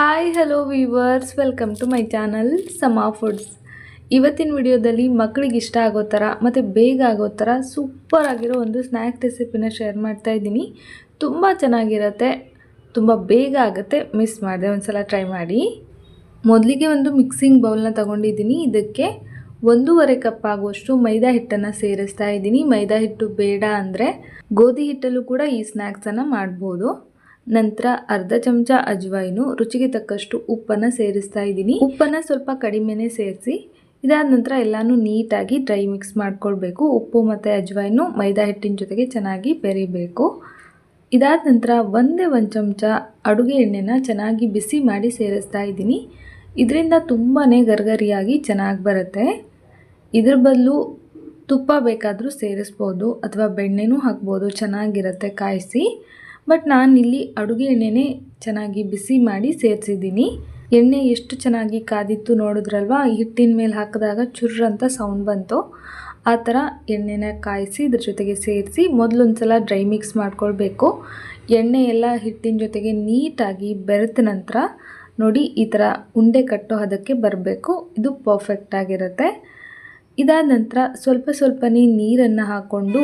Hi hello viewers welcome to my channel Sama foods ಇವತ್ತಿನ ವಿಡಿಯೋದಲ್ಲಿ ಮಕ್ಕಳಿಗೆ ಇಷ್ಟ ಆಗೋ ಥರ ಮತ್ತು ಬೇಗ ಆಗೋ ಥರ ಸೂಪರ್ ಆಗಿರೋ ಒಂದು ಸ್ನ್ಯಾಕ್ ರೆಸಿಪಿನ ಶೇರ್ ಮಾಡ್ತಾ ಇದ್ದೀನಿ. ತುಂಬ ಚೆನ್ನಾಗಿರುತ್ತೆ, ತುಂಬ ಬೇಗ ಆಗುತ್ತೆ. ಮಿಸ್ ಮಾಡಿದೆ ಒಂದು ಸಲ ಟ್ರೈ ಮಾಡಿ. ಮೊದಲಿಗೆ ಒಂದು ಮಿಕ್ಸಿಂಗ್ ಬೌಲ್ನ ತಗೊಂಡಿದ್ದೀನಿ. ಇದಕ್ಕೆ ಒಂದೂವರೆ ಕಪ್ ಆಗುವಷ್ಟು ಮೈದಾ ಹಿಟ್ಟನ್ನು ಸೇರಿಸ್ತಾ ಇದ್ದೀನಿ. ಮೈದಾ ಹಿಟ್ಟು ಬೇಡ ಅಂದರೆ ಗೋಧಿ ಹಿಟ್ಟಲ್ಲೂ ಕೂಡ ಈ ಸ್ನ್ಯಾಕ್ಸನ್ನು ಮಾಡ್ಬೋದು. ನಂತರ ಅರ್ಧ ಚಮಚ ಅಜ್ವಾಯಿನು, ರುಚಿಗೆ ತಕ್ಕಷ್ಟು ಉಪ್ಪನ್ನು ಸೇರಿಸ್ತಾ ಇದ್ದೀನಿ. ಉಪ್ಪನ್ನು ಸ್ವಲ್ಪ ಕಡಿಮೆನೇ ಸೇರಿಸಿ, ಇದಾದ ನಂತರ ಎಲ್ಲನೂ ನೀಟಾಗಿ ಡ್ರೈ ಮಿಕ್ಸ್ ಮಾಡ್ಕೊಳ್ಬೇಕು. ಉಪ್ಪು ಮತ್ತು ಅಜ್ವಾಯಿನು ಮೈದಾ ಹಿಟ್ಟಿನ ಜೊತೆಗೆ ಚೆನ್ನಾಗಿ ಬೆರಿಬೇಕು. ಇದಾದ ನಂತರ ಒಂದೇ ಒಂದು ಚಮಚ ಅಡುಗೆ ಎಣ್ಣೆನ ಚೆನ್ನಾಗಿ ಬಿಸಿ ಮಾಡಿ ಸೇರಿಸ್ತಾ ಇದ್ದೀನಿ. ಇದರಿಂದ ತುಂಬಾ ಗರ್ಗರಿಯಾಗಿ ಚೆನ್ನಾಗಿ ಬರುತ್ತೆ. ಇದ್ರ ಬದಲು ತುಪ್ಪ ಬೇಕಾದರೂ ಸೇರಿಸ್ಬೋದು, ಅಥವಾ ಬೆಣ್ಣೆನೂ ಹಾಕ್ಬೋದು, ಚೆನ್ನಾಗಿರುತ್ತೆ, ಕಾಯಿಸಿ. ಬಟ್ ನಾನಿಲ್ಲಿ ಅಡುಗೆ ಎಣ್ಣೆನೇ ಚೆನ್ನಾಗಿ ಬಿಸಿ ಮಾಡಿ ಸೇರಿಸಿದ್ದೀನಿ. ಎಣ್ಣೆ ಎಷ್ಟು ಚೆನ್ನಾಗಿ ಕಾದಿತ್ತು ನೋಡಿದ್ರಲ್ವ? ಹಿಟ್ಟಿನ ಮೇಲೆ ಹಾಕಿದಾಗ ಚುರ್ರ್ ಅಂತ ಸೌಂಡ್ ಬಂತು. ಆ ಥರ ಎಣ್ಣೆನ ಕಾಯಿಸಿ ಇದ್ರ ಜೊತೆಗೆ ಸೇರಿಸಿ ಮೊದಲೊಂದು ಸಲ ಡ್ರೈ ಮಿಕ್ಸ್ ಮಾಡ್ಕೊಳ್ಬೇಕು. ಎಣ್ಣೆ ಎಲ್ಲ ಹಿಟ್ಟಿನ ಜೊತೆಗೆ ನೀಟಾಗಿ ಬೆರೆತ ನಂತರ ನೋಡಿ ಈ ಥರ ಉಂಡೆ ಕಟ್ಟೋ ಅದಕ್ಕೆ ಬರಬೇಕು. ಇದು ಪರ್ಫೆಕ್ಟ್ ಆಗಿರುತ್ತೆ. ಇದಾದ ನಂತರ ಸ್ವಲ್ಪ ಸ್ವಲ್ಪನೇ ನೀರನ್ನು ಹಾಕ್ಕೊಂಡು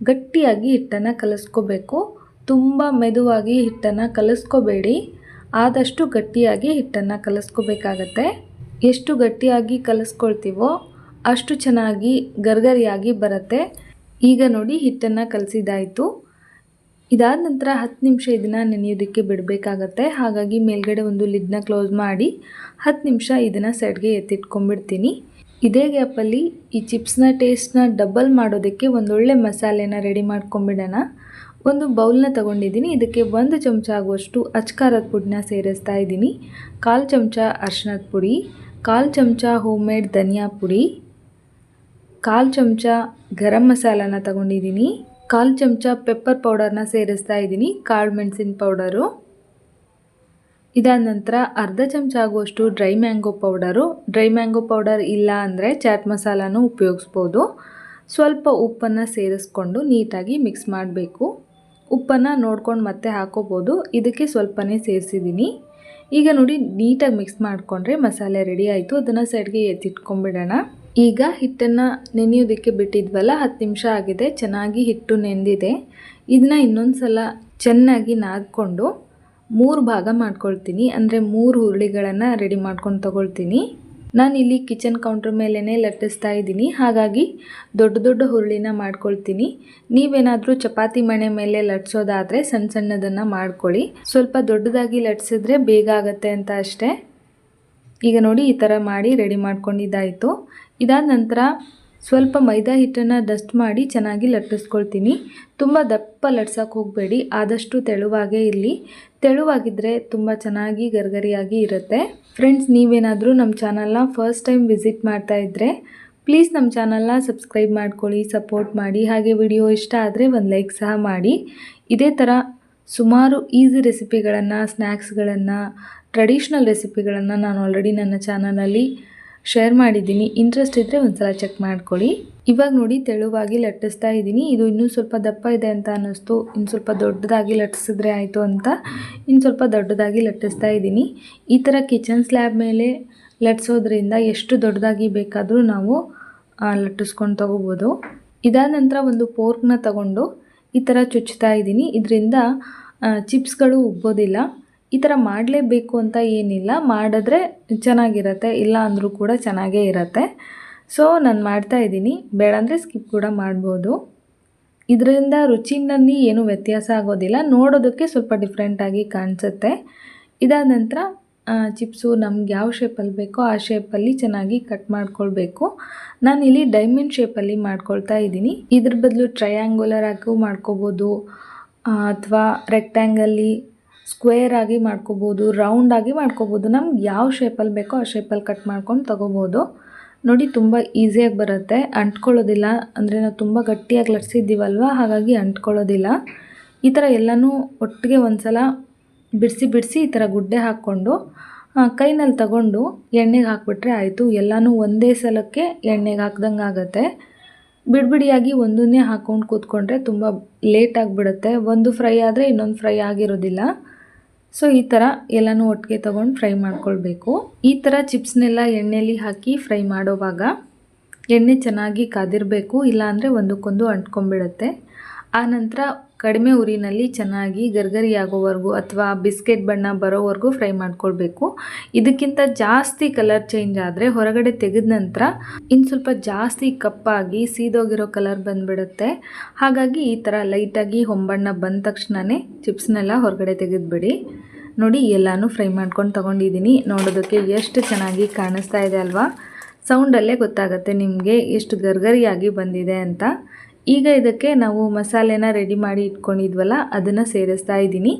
ಗಟ್ಟಿಯಾಗಿ ಹಿಟ್ಟನ್ನು ಕಲಿಸ್ಕೋಬೇಕು. ತುಂಬ ಮೆದುವಾಗಿ ಹಿಟ್ಟನ್ನು ಕಲಿಸ್ಕೋಬೇಡಿ. ಆದಷ್ಟು ಗಟ್ಟಿಯಾಗಿ ಹಿಟ್ಟನ್ನು ಕಲಿಸ್ಕೋಬೇಕಾಗತ್ತೆ. ಎಷ್ಟು ಗಟ್ಟಿಯಾಗಿ ಕಲಿಸ್ಕೊಳ್ತೀವೋ ಅಷ್ಟು ಚೆನ್ನಾಗಿ ಗರ್ಗರಿಯಾಗಿ ಬರುತ್ತೆ. ಈಗ ನೋಡಿ ಹಿಟ್ಟನ್ನು ಕಲಸಿದಾಯಿತು ಇದಾದ ನಂತರ ಹತ್ತು ನಿಮಿಷ ಇದನ್ನು ನೆನೆಯೋದಕ್ಕೆ ಬಿಡಬೇಕಾಗತ್ತೆ. ಹಾಗಾಗಿ ಮೇಲ್ಗಡೆ ಒಂದು ಲಿಡ್ನ ಕ್ಲೋಸ್ ಮಾಡಿ ಹತ್ತು ನಿಮಿಷ ಇದನ್ನು ಸೈಡ್ಗೆ ಎತ್ತಿಟ್ಕೊಂಡ್ಬಿಡ್ತೀನಿ. ಇದೇ ಗ್ಯಾಪಲ್ಲಿ ಈ ಚಿಪ್ಸ್ನ ಟೇಸ್ಟ್ನ ಡಬಲ್ ಮಾಡೋದಕ್ಕೆ ಒಂದೊಳ್ಳೆ ಮಸಾಲೆನ ರೆಡಿ ಮಾಡ್ಕೊಂಬಿಡೋಣ ಒಂದು ಬೌಲ್ನ ತಗೊಂಡಿದ್ದೀನಿ. ಇದಕ್ಕೆ ಒಂದು ಚಮಚ ಆಗುವಷ್ಟು ಅಚ್ಕಾರದ ಪುಡಿನ ಸೇರಿಸ್ತಾ ಇದ್ದೀನಿ. ಕಾಲು ಚಮಚ ಅರ್ಶಿನದ ಪುಡಿ, ಕಾಲು ಚಮಚ ಹೋಮ್ ಮೇಡ್ ಧನಿಯಾ ಪುಡಿ, ಕಾಲು ಚಮಚ ಗರಂ ಮಸಾಲಾನ ತಗೊಂಡಿದ್ದೀನಿ. ಕಾಲು ಚಮಚ ಪೆಪ್ಪರ್ ಪೌಡರ್ನ ಸೇರಿಸ್ತಾ ಇದ್ದೀನಿ. ಕಾಳು ಮೆಣಸಿನ ಪೌಡರು. ಇದಾದ ನಂತರ ಅರ್ಧ ಚಮಚ ಆಗುವಷ್ಟು dry mango powder. Dry mango powder ಇಲ್ಲ ಅಂದರೆ ಚಾಟ್ ಮಸಾಲಾನು ಉಪಯೋಗಿಸ್ಬೋದು. ಸ್ವಲ್ಪ ಉಪ್ಪನ್ನು ಸೇರಿಸ್ಕೊಂಡು ನೀಟಾಗಿ ಮಿಕ್ಸ್ ಮಾಡಬೇಕು. ಉಪ್ಪನ್ನು ನೋಡ್ಕೊಂಡು ಮತ್ತೆ ಹಾಕೋಬೋದು. ಇದಕ್ಕೆ ಸ್ವಲ್ಪನೇ ಸೇರಿಸಿದ್ದೀನಿ ಈಗ ನೋಡಿ, ನೀಟಾಗಿ ಮಿಕ್ಸ್ ಮಾಡಿಕೊಂಡ್ರೆ ಮಸಾಲೆ ರೆಡಿ ಆಯಿತು. ಅದನ್ನು ಸೈಡ್ಗೆ ಎತ್ತಿಟ್ಕೊಂಡ್ಬಿಡೋಣ. ಈಗ ಹಿಟ್ಟನ್ನು ನೆನೆಯೋದಕ್ಕೆ ಬಿಟ್ಟಿದ್ವಲ್ಲ, ಹತ್ತು ನಿಮಿಷ ಆಗಿದೆ. ಚೆನ್ನಾಗಿ ಹಿಟ್ಟು ನೆಂದಿದೆ. ಇದನ್ನ ಇನ್ನೊಂದು ಸಲ ಚೆನ್ನಾಗಿ ನಾದ್ಕೊಂಡು ಮೂರು ಭಾಗ ಮಾಡ್ಕೊಳ್ತೀನಿ. ಅಂದರೆ ಮೂರು ಹುರುಳಿಗಳನ್ನು ರೆಡಿ ಮಾಡ್ಕೊಂಡು ತಗೊಳ್ತೀನಿ. ನಾನು ಇಲ್ಲಿ ಕಿಚನ್ ಕೌಂಟ್ರ್ ಮೇಲೇ ಲಟ್ಟಿಸ್ತಾ ಇದ್ದೀನಿ. ಹಾಗಾಗಿ ದೊಡ್ಡ ದೊಡ್ಡ ಹುರುಳಿನ ಮಾಡ್ಕೊಳ್ತೀನಿ. ನೀವೇನಾದರೂ ಚಪಾತಿ ಮಣೆ ಮೇಲೆ ಲಟ್ಸೋದಾದರೆ ಸಣ್ಣ ಸಣ್ಣದನ್ನು ಮಾಡ್ಕೊಳ್ಳಿ. ಸ್ವಲ್ಪ ದೊಡ್ಡದಾಗಿ ಲಟ್ಸಿದ್ರೆ ಬೇಗ ಆಗುತ್ತೆ ಅಂತ ಅಷ್ಟೇ. ಈಗ ನೋಡಿ ಈ ಥರ ಮಾಡಿ ರೆಡಿ ಮಾಡ್ಕೊಂಡಿದ್ದಾಯಿತು. ಇದಾದ ನಂತರ ಸ್ವಲ್ಪ ಮೈದಾ ಹಿಟ್ಟನ್ನು ಡಸ್ಟ್ ಮಾಡಿ ಚೆನ್ನಾಗಿ ಲಟ್ಟಿಸ್ಕೊಳ್ತೀನಿ. ತುಂಬ ದಪ್ಪ ಲಟ್ಸೋಕೆ ಹೋಗಬೇಡಿ, ಆದಷ್ಟು ತೆಳುವಾಗೇ ಇರಲಿ. ತೆಳುವಾಗಿದ್ದರೆ ತುಂಬ ಚೆನ್ನಾಗಿ ಗರ್ಗರಿಯಾಗಿ ಇರುತ್ತೆ. ಫ್ರೆಂಡ್ಸ್ ನೀವೇನಾದರೂ ನಮ್ಮ ಚಾನಲ್ನ ಫಸ್ಟ್ ಟೈಮ್ ವಿಸಿಟ್ ಮಾಡ್ತಾ ಇದ್ದರೆ ಪ್ಲೀಸ್ ನಮ್ಮ ಚಾನಲ್ನ ಸಬ್ಸ್ಕ್ರೈಬ್ ಮಾಡ್ಕೊಳ್ಳಿ ಸಪೋರ್ಟ್ ಮಾಡಿ. ಹಾಗೆ ವಿಡಿಯೋ ಇಷ್ಟ ಆದರೆ ಒಂದು ಲೈಕ್ ಸಹ ಮಾಡಿ. ಇದೇ ಥರ ಸುಮಾರು ಈಸಿ ರೆಸಿಪಿಗಳನ್ನು ಸ್ನ್ಯಾಕ್ಸ್ಗಳನ್ನು ಟ್ರೆಡಿಷ್ನಲ್ ರೆಸಿಪಿಗಳನ್ನು ನಾನು ಆಲ್ರೆಡಿ ನನ್ನ ಚಾನಲಲ್ಲಿ ಶೇರ್ ಮಾಡಿದ್ದೀನಿ. ಇಂಟ್ರೆಸ್ಟ್ ಇದ್ದರೆ ಒಂದ್ಸಲ ಚೆಕ್ ಮಾಡ್ಕೊಳ್ಳಿ. ಇವಾಗ ನೋಡಿ ತೆಳುವಾಗಿ ಲಟ್ಟಿಸ್ತಾ ಇದ್ದೀನಿ. ಇದು ಇನ್ನೂ ಸ್ವಲ್ಪ ದಪ್ಪ ಇದೆ ಅಂತ ಅನ್ನಿಸ್ತು. ಇನ್ನು ಸ್ವಲ್ಪ ದೊಡ್ಡದಾಗಿ ಲಟ್ಟಿಸಿದ್ರೆ ಆಯಿತು ಅಂತ ಇನ್ನು ಸ್ವಲ್ಪ ದೊಡ್ಡದಾಗಿ ಲಟ್ಟಿಸ್ತಾ ಇದ್ದೀನಿ. ಈ ಥರ ಕಿಚನ್ ಸ್ಲ್ಯಾಬ್ ಮೇಲೆ ಲಟ್ಟಿಸೋದ್ರಿಂದ ಎಷ್ಟು ದೊಡ್ಡದಾಗಿ ಬೇಕಾದರೂ ನಾವು ಲಟ್ಟಿಸ್ಕೊಂಡು ತೊಗೋಬೋದು. ಇದಾದ ನಂತರ ಒಂದು ಪೋರ್ಕ್ನ ತಗೊಂಡು ಈ ಥರ ಚುಚ್ತಾ ಇದ್ದೀನಿ. ಇದರಿಂದ ಚಿಪ್ಸ್ಗಳು ಉಬ್ಬೋದಿಲ್ಲ ಈ ಥರ ಮಾಡಲೇಬೇಕು ಅಂತ ಏನಿಲ್ಲ. ಮಾಡಿದ್ರೆ ಚೆನ್ನಾಗಿರತ್ತೆ, ಇಲ್ಲ ಅಂದರೂ ಕೂಡ ಚೆನ್ನಾಗೇ ಇರತ್ತೆ. ಸೊ ನಾನು ಮಾಡ್ತಾ ಇದ್ದೀನಿ. ಬೇಡ ಅಂದರೆ ಸ್ಕಿಪ್ ಕೂಡ ಮಾಡ್ಬೋದು. ಇದರಿಂದ ರುಚಿನಲ್ಲಿ ಏನೂ ವ್ಯತ್ಯಾಸ ಆಗೋದಿಲ್ಲ. ನೋಡೋದಕ್ಕೆ ಸ್ವಲ್ಪ ಡಿಫ್ರೆಂಟಾಗಿ ಕಾಣಿಸುತ್ತೆ. ಇದಾದ ನಂತರ ಚಿಪ್ಸು ನಮ್ಗೆ ಯಾವ ಶೇಪಲ್ಲಿ ಬೇಕೋ ಆ ಶೇಪಲ್ಲಿ ಚೆನ್ನಾಗಿ ಕಟ್ ಮಾಡ್ಕೊಳ್ಬೇಕು. ನಾನಿಲ್ಲಿ ಡೈಮಂಡ್ ಶೇಪಲ್ಲಿ ಮಾಡ್ಕೊಳ್ತಾ ಇದ್ದೀನಿ. ಇದ್ರ ಬದಲು ಟ್ರಯಾಂಗುಲರ್ ಆಗೂ ಮಾಡ್ಕೋಬೋದು. ಅಥವಾ ರೆಕ್ಟ್ಯಾಂಗಲ್ಲಿ ಸ್ಕ್ವೇರ್ ಆಗಿ ಮಾಡ್ಕೋಬೋದು ರೌಂಡಾಗಿ ಮಾಡ್ಕೋಬೋದು, ನಮ್ಗೆ ಯಾವ ಶೇಪಲ್ಲಿ ಬೇಕೋ ಆ ಶೇಪಲ್ಲಿ ಕಟ್ ಮಾಡ್ಕೊಂಡು ತೊಗೋಬೋದು. ನೋಡಿ ತುಂಬ ಈಸಿಯಾಗಿ ಬರುತ್ತೆ. ಅಂಟ್ಕೊಳ್ಳೋದಿಲ್ಲ, ಅಂದರೆ ನಾವು ತುಂಬ ಗಟ್ಟಿಯಾಗಿ ಲಟ್ಸಿದ್ದೀವಲ್ವ? ಹಾಗಾಗಿ ಅಂಟ್ಕೊಳ್ಳೋದಿಲ್ಲ. ಈ ಥರ ಎಲ್ಲನೂ ಒಟ್ಟಿಗೆ ಒಂದು ಸಲ ಬಿಡಿಸಿ ಬಿಡಿಸಿ ಈ ಥರ ಗುಡ್ಡೆ ಹಾಕ್ಕೊಂಡು ಕೈನಲ್ಲಿ ತಗೊಂಡು ಎಣ್ಣೆಗೆ ಹಾಕ್ಬಿಟ್ರೆ ಆಯಿತು. ಎಲ್ಲನೂ ಒಂದೇ ಸಲಕ್ಕೆ ಎಣ್ಣೆಗೆ ಹಾಕ್ದಂಗೆ ಆಗುತ್ತೆ. ಬಿಡಿಬಿಡಿಯಾಗಿ ಒಂದನ್ನೇ ಹಾಕ್ಕೊಂಡು ಕೂತ್ಕೊಂಡ್ರೆ ತುಂಬ ಲೇಟ್ ಆಗಿಬಿಡುತ್ತೆ ಒಂದು ಫ್ರೈ ಆದರೆ ಇನ್ನೊಂದು ಫ್ರೈ ಆಗಿರೋದಿಲ್ಲ. ಸೊ, ಈ ಥರ ಎಲ್ಲನೂ ಒಟ್ಟಿಗೆ ತೊಗೊಂಡು ಫ್ರೈ ಮಾಡ್ಕೊಳ್ಬೇಕು. ಈ ಥರ ಚಿಪ್ಸ್ನೆಲ್ಲ ಎಣ್ಣೆಯಲ್ಲಿ ಹಾಕಿ ಫ್ರೈ ಮಾಡೋವಾಗ ಎಣ್ಣೆ ಚೆನ್ನಾಗಿ ಕಾದಿರಬೇಕು, ಇಲ್ಲಾಂದರೆ ಒಂದಕ್ಕೊಂದು ಅಂಟ್ಕೊಂಡ್ಬಿಡುತ್ತೆ. ಆನಂತರ ಕಡಿಮೆ ಉರಿನಲ್ಲಿ ಚೆನ್ನಾಗಿ ಗರ್ಗರಿಯಾಗೋವರೆಗೂ ಅಥವಾ ಬಿಸ್ಕೆಟ್ ಬಣ್ಣ ಬರೋವರೆಗೂ ಫ್ರೈ ಮಾಡ್ಕೊಳ್ಬೇಕು. ಇದಕ್ಕಿಂತ ಜಾಸ್ತಿ ಕಲರ್ ಚೇಂಜ್ ಆದರೆ ಹೊರಗಡೆ ತೆಗೆದ ನಂತರ ಇನ್ನು ಸ್ವಲ್ಪ ಜಾಸ್ತಿ ಕಪ್ಪಾಗಿ ಸೀದೋಗಿರೋ ಕಲರ್ ಬಂದುಬಿಡುತ್ತೆ. ಹಾಗಾಗಿ ಈ ಥರ ಲೈಟಾಗಿ ಹೊಂಬಣ್ಣ ಬಂದ ತಕ್ಷಣವೇ ಚಿಪ್ಸ್ನೆಲ್ಲ ಹೊರಗಡೆ ತೆಗೆದುಬಿಡಿ. ನೋಡಿ, ಎಲ್ಲನೂ ಫ್ರೈ ಮಾಡ್ಕೊಂಡು ತೊಗೊಂಡಿದ್ದೀನಿ. ನೋಡೋದಕ್ಕೆ ಎಷ್ಟು ಚೆನ್ನಾಗಿ ಕಾಣಿಸ್ತಾ ಇದೆ ಅಲ್ವಾ? ಸೌಂಡಲ್ಲೇ ಗೊತ್ತಾಗುತ್ತೆ ನಿಮಗೆ ಎಷ್ಟು ಗರ್ಗರಿಯಾಗಿ ಬಂದಿದೆ ಅಂತ. ಈಗ ಇದಕ್ಕೆ ನಾವು ಮಸಾಲೆನ ರೆಡಿ ಮಾಡಿ ಇಟ್ಕೊಂಡಿದ್ವಲ್ಲ, ಅದನ್ನು ಸೇರಿಸ್ತಾ ಇದ್ದೀನಿ.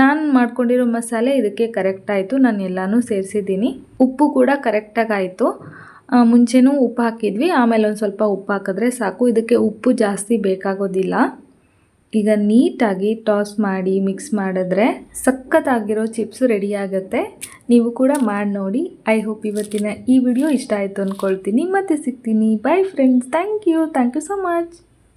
ನಾನು ಮಾಡ್ಕೊಂಡಿರೋ ಮಸಾಲೆ ಇದಕ್ಕೆ ಕರೆಕ್ಟ್ ಆಯಿತು, ನಾನು ಎಲ್ಲನೂ ಸೇರಿಸಿದ್ದೀನಿ. ಉಪ್ಪು ಕೂಡ ಕರೆಕ್ಟಾಗಿ ಆಯಿತು. ಮುಂಚೆನೂ ಉಪ್ಪು ಹಾಕಿದ್ವಿ, ಆಮೇಲೆ ಒಂದು ಸ್ವಲ್ಪ ಉಪ್ಪು ಹಾಕಿದ್ರೆ ಸಾಕು. ಇದಕ್ಕೆ ಉಪ್ಪು ಜಾಸ್ತಿ ಬೇಕಾಗೋದಿಲ್ಲ. ಈಗ ನೀಟಾಗಿ ಟಾಸ್ ಮಾಡಿ ಮಿಕ್ಸ್ ಮಾಡಿದ್ರೆ ಸಖತ್ತಾಗಿರೋ ಚಿಪ್ಸ್ ರೆಡಿ ಆಗುತ್ತೆ. ನೀವು ಕೂಡ ಮಾಡಿ ನೋಡಿ. ಐ ಹೋಪ್ ಇವತ್ತಿನ ಈ ವಿಡಿಯೋ ಇಷ್ಟ ಆಯಿತು ಅಂದ್ಕೊಳ್ತೀನಿ ಮತ್ತೆ ಸಿಗ್ತೀನಿ. Bye friends thank you thank you so much